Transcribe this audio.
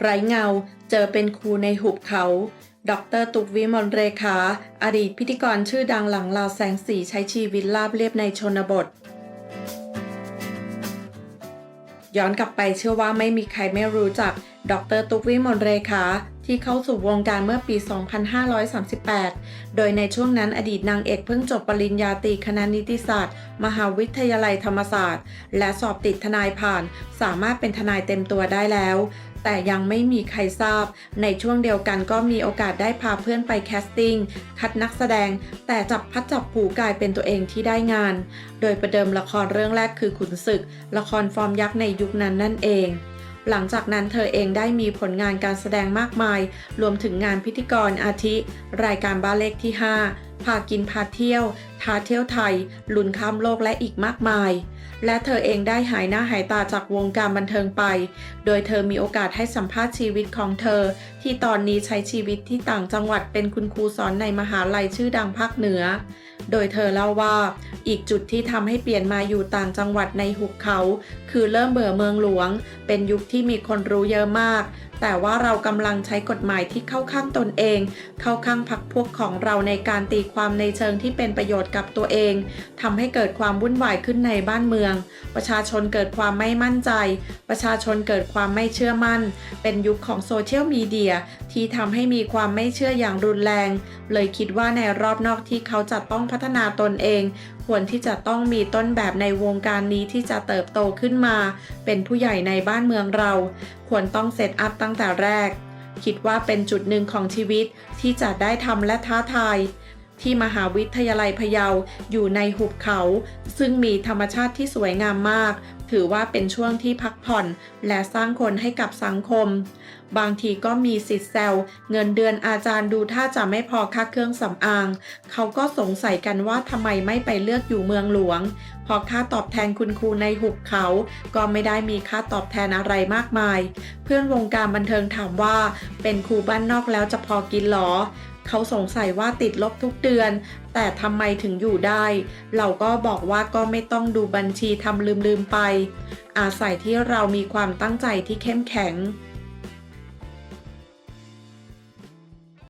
ไรเงาเจอเป็นครูในหุบเขา ดรตุกวิมลเรขา อดีตพิธีกรชื่อดังหลังลาแสงสีใช้ชีวิตราบเรียบในชนบท ย้อนกลับไปเชื่อว่าไม่มีใครไม่รู้จัก ดรตุกวิมลเรขาที่เข้าสู่วงการเมื่อปี 2538 โดยในช่วงนั้นอดีตนางเอกเพิ่งจบปริญญาตรีคณะนิติศาสตร์ มหาวิทยาลัยธรรมศาสตร์ และสอบติดทนายผ่าน สามารถเป็นทนายเต็มตัวได้แล้ว แต่ยังไม่มีใครทราบ ในช่วงเดียวกันก็มีโอกาสได้พาเพื่อนไปแคสติ้ง คัดนักแสดง แต่จับพัดจับผูกลายเป็นตัวเองที่ได้งาน โดยประเดิมละครเรื่องแรกคือขุนศึก ละครฟอร์มยักษ์ในยุคนั้นนั่นเองหลังจากนั้นเธอเองได้มีผลงานการแสดงมากมาย รวมถึงงานพิธีกรอาทิ รายการบ้านเลขที่ 5 พากินพาเที่ยวท้าเที่ยวไทย ลุนข้ามโลกและอีกมากมาย และเธอเองได้หายหน้าหายตาจากวงการบันเทิงไป โดยเธอมีโอกาสให้สัมภาษณ์ชีวิตของเธอที่ตอนนี้ใช้ชีวิตที่ต่างจังหวัดเป็นคุณครูสอนในมหาลัยชื่อดังภาคเหนือ โดยเธอเล่าว่า อีกจุดที่ทำให้เปลี่ยนมาอยู่ต่างจังหวัดในหุบเขา คือเริ่มเบื่อเมืองหลวง เป็นยุคที่มีคนรู้เยอะมาก แต่ว่าเรากำลังใช้กฎหมายที่เข้าข้างตนเอง เข้าข้างพรรคพวกของเราในการตีความในเชิงที่เป็นประโยชน์กับตัวเองทำให้เกิดความวุ่นวายขึ้นในบ้านเมือง ประชาชนเกิดความไม่มั่นใจ ประชาชนเกิดความไม่เชื่อมั่น เป็นยุคของโซเชียลมีเดียที่ทำให้มีความไม่เชื่ออย่างรุนแรง เลยคิดว่าในรอบนอกที่เขาจะต้องพัฒนาตนเอง ควรที่จะต้องมีต้นแบบในวงการนี้ที่จะเติบโตขึ้นมา เป็นผู้ใหญ่ในบ้านเมืองเรา ควรต้องเซตอัพตั้งแต่แรก คิดว่าเป็นจุดหนึ่งของชีวิตที่จะได้ทำและท้าทาย ที่มหาวิทยาลัยพะเยาอยู่ในหุบเขา ซึ่งมีธรรมชาติที่สวยงามมาก ถือว่าเป็นช่วงที่พักผ่อน และสร้างคนให้กับสังคม บางทีก็มีสิทธิ์แซวเงินเดือนอาจารย์ดูถ้าจะไม่พอค่าเครื่องสำอาง เขาก็สงสัยกันว่าทำไมไม่ไปเลือกอยู่เมืองหลวงเพราะค่าตอบแทนคุณครูในหุบเขา ก็ไม่ได้มีค่าตอบแทนอะไรมากมาย เพื่อนวงการบันเทิงถามว่าเป็นครูบ้านนอกแล้วจะพอกินหรอ เขาสงสัยว่าติดลบทุกเดือน แต่ทำไมถึงอยู่ได้ เราก็บอกว่าก็ไม่ต้องดูบัญชีทำลืมๆไป อาศัยที่เรามีความตั้งใจที่เข้มแข็ง